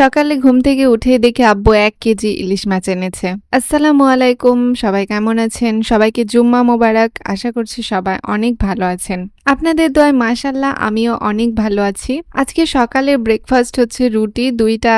সকালে ঘুম থেকে উঠে দেখে আব্বু এক কেজি ইলিশ মাছ এনেছে। আসসালামু আলাইকুম, সবাই কেমন আছেন? সবাইকে জুম্মা মোবারক। আশা করছি সবাই অনেক ভালো আছেন। আপনাদের দয় মাসাল্লাহ আমিও অনেক ভালো আছি। আজকে সকালের ব্রেকফাস্ট হচ্ছে রুটি, দুইটা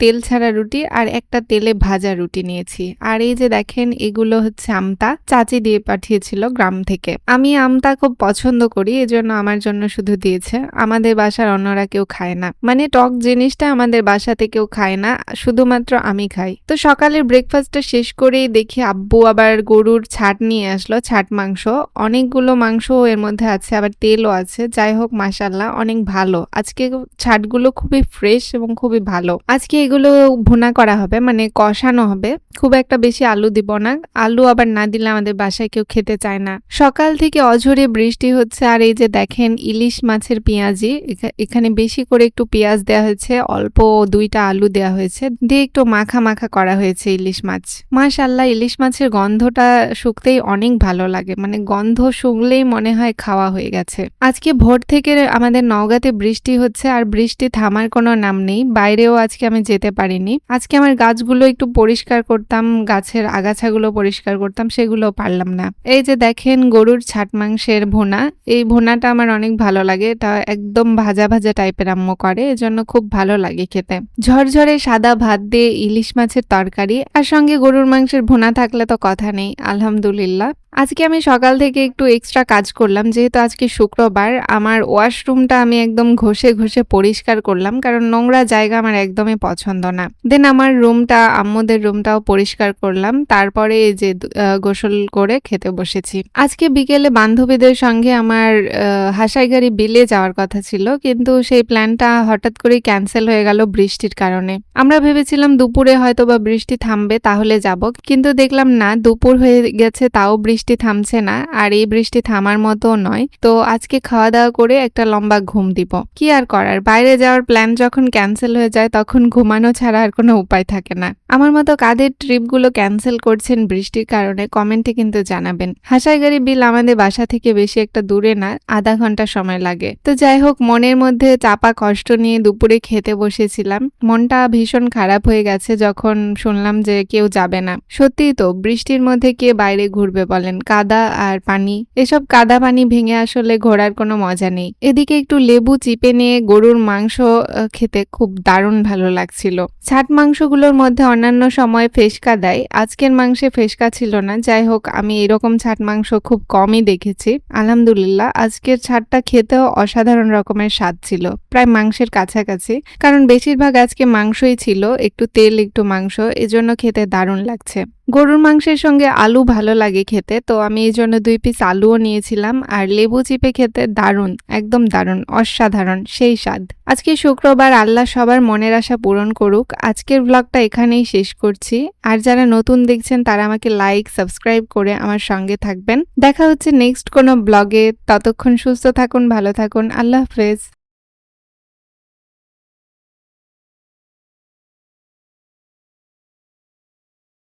তেল ছাড়া রুটি আর একটা তেলে ভাজা রুটি নিয়েছি। আর এই যে দেখেন, এগুলো হচ্ছে আমতা। চাচি দিয়ে পাঠিয়েছিল গ্রাম থেকে। আমি আমতা খুব পছন্দ করি, এজন্য আমার জন্য শুধু দিয়েছে। আমাদের বাসার অন্যরা কেউ খায় না। মানে টক জিনিসটা আমাদের বাসাতে কেউ খায় না, শুধুমাত্র আমি খাই। তো সকালের ব্রেকফাস্টটা শেষ করেই দেখি আব্বু আবার গরুর ছাট নিয়ে আসলো, ছাট মাংস। অনেকগুলো মাংস এর মধ্যে আছে, আবার তেলও আছে। যাই হোক মাসাল্লাহ অনেক ভালো। আজকে ছাটগুলো খুবই ফ্রেশ এবং খুবই ভালো। আজকে এগুলো ভুনা করা হবে মানে কষানো হবে। খুব একটা বেশি আলু দিব না। আলু আবার না দিলে আমাদের বাসায় কেউ খেতে চায় না। সকাল থেকে অঝরে বৃষ্টি হচ্ছে, আর এই যে দেখেন ইলিশ মাছের পেঁয়াজি এখানে বেশি করে একটু পেঁয়াজ দেওয়া হয়েছে, অল্প দুইটা আলু দেওয়া হয়েছে। দিয়ে একটু মাখা মাখা করা হয়েছে ইলিশ মাছ। মাশাল্লাহ ইলিশ মাছের গন্ধটা শুকতেই অনেক ভালো লাগে। মানে গন্ধ শুকলেই মনে হয় খাওয়া হয়ে গেছে। আজকে ভোর থেকে আমাদের নওগাঁতে বৃষ্টি হচ্ছে, আর বৃষ্টি থামার কোনো নাম নেই। বাইরেও আজকে আমি যেতে পারিনি। আজকে আমার গাছগুলো একটু পরিষ্কার করতাম, গাছের আগাছাগুলো পরিষ্কার করতাম, সেগুলো পারলাম না। এই যে দেখেন গরুর ছাট মাংসের ভোনা, এই ভোনাটা আমার অনেক ভালো লাগে। এটা একদম ভাজা ভাজা টাইপের আম্মু করে, এজন্য খুব ভালো লাগে খেতে। ঝরঝরে সাদা ভাত দিয়ে ইলিশ মাছের তরকারি, আর সঙ্গে গরুর মাংসের ভোনা থাকলে তো কথা নেই, আলহামদুলিল্লাহ। আজকে আমি সকাল থেকে একটু এক্সট্রা কাজ করলাম, যেহেতু আজকে শুক্রবার, আমার ওয়াশরুমটা আমি একদম ঘষে ঘষে পরিষ্কার করলাম, কারণ নোংরা জায়গা আমার একদমই পছন্দ না। দেন আমার রুমটা আম্মুদের রুমটাও পরিষ্কার করলাম, তারপরে এই যে গোসল করে খেতে বসেছি। আজকে বিকেলে বান্ধবীদের সঙ্গে আমার হাসাইগাড়ি বিলে যাওয়ার কথা ছিল, কিন্তু সেই প্ল্যানটা হঠাৎ করে ক্যান্সেল হয়ে গেল বৃষ্টির কারণে। আমরা ভেবেছিলাম দুপুরে হয়তো বা বৃষ্টি থামবে, তাহলে যাব, কিন্তু দেখলাম না, দুপুর হয়ে গেছে, তাও বৃষ্টি থামছে না, আর এই বৃষ্টি থামার মতো নয়। তো আজকে খাওয়া দাওয়া করে একটা লম্বা ঘুম দিব। কি আর করার? বাইরে যাওয়ার প্ল্যান যখন ক্যান্সেল হয়ে যায়, তখন ঘুমানো ছাড়া আর কোনো উপায় থাকে না। আমার মতো কাদের ট্রিপগুলো ক্যান্সেল করছেন বৃষ্টির কারণে কমেন্টে কিন্তু জানাবেন। হাসাইগাড়ি বিল আমাদের বাসা থেকে বেশি একটা দূরে না, আধা ঘণ্টা সময় লাগে। তো যাই হোক, মনের মধ্যে চাপা কষ্ট নিয়ে দুপুরে খেতে বসেছিলাম। মনটা ভীষণ খারাপ হয়ে গেছে যখন শুনলাম যে কেউ যাবে না। সত্যিই তো, বৃষ্টির মধ্যে কে বাইরে ঘুরবে বলেন? কাদা আর পানি। এসব কাদা পানি ভেঙে আসলে ঘোরার কোনো মজা নেই। এদিকে একটু লেবু চিপে নিয়ে গরুর মাংস খেতে খুব দারুণ ভালো লাগছিল। ছাট মাংসগুলোর মধ্যে অন্যান্য সময় ফেসকা দেয়। আজকের মাংসে ফেসকা ছিল না। যাই হোক, আমি এরকম ছাট মাংস খুব কমই দেখেছি। আলহামদুলিল্লাহ, আজকের ছাটটা খেতেও অসাধারণ রকমের স্বাদ ছিল, প্রায় মাংসের কাছাকাছি। কারণ বেশিরভাগ আজকে মাংসই ছিল, একটু তেল, একটু মাংস, এজন্য খেতে দারুণ লাগছে। গরুর মাংসের সঙ্গে আলু ভালো লাগে খেতে, তো আমি এই জন্য দুই পিস আলুও নিয়েছিলাম। আর লেবু চিপে খেতে দারুণ, একদম দারুণ, অসাধারণ, সেই স্বাদ। আজকে শুক্রবার, আল্লাহ সবার মনের আশা পূরণ করুক। আজকের ব্লগটা এখানেই শেষ করছি। আর যারা নতুন দেখছেন, তারা আমাকে লাইক সাবস্ক্রাইব করে আমার সঙ্গে থাকবেন। দেখা হচ্ছে নেক্সট কোনো ব্লগে ততক্ষণ সুস্থ থাকুন, ভালো থাকুন। আল্লাহ হাফেজ।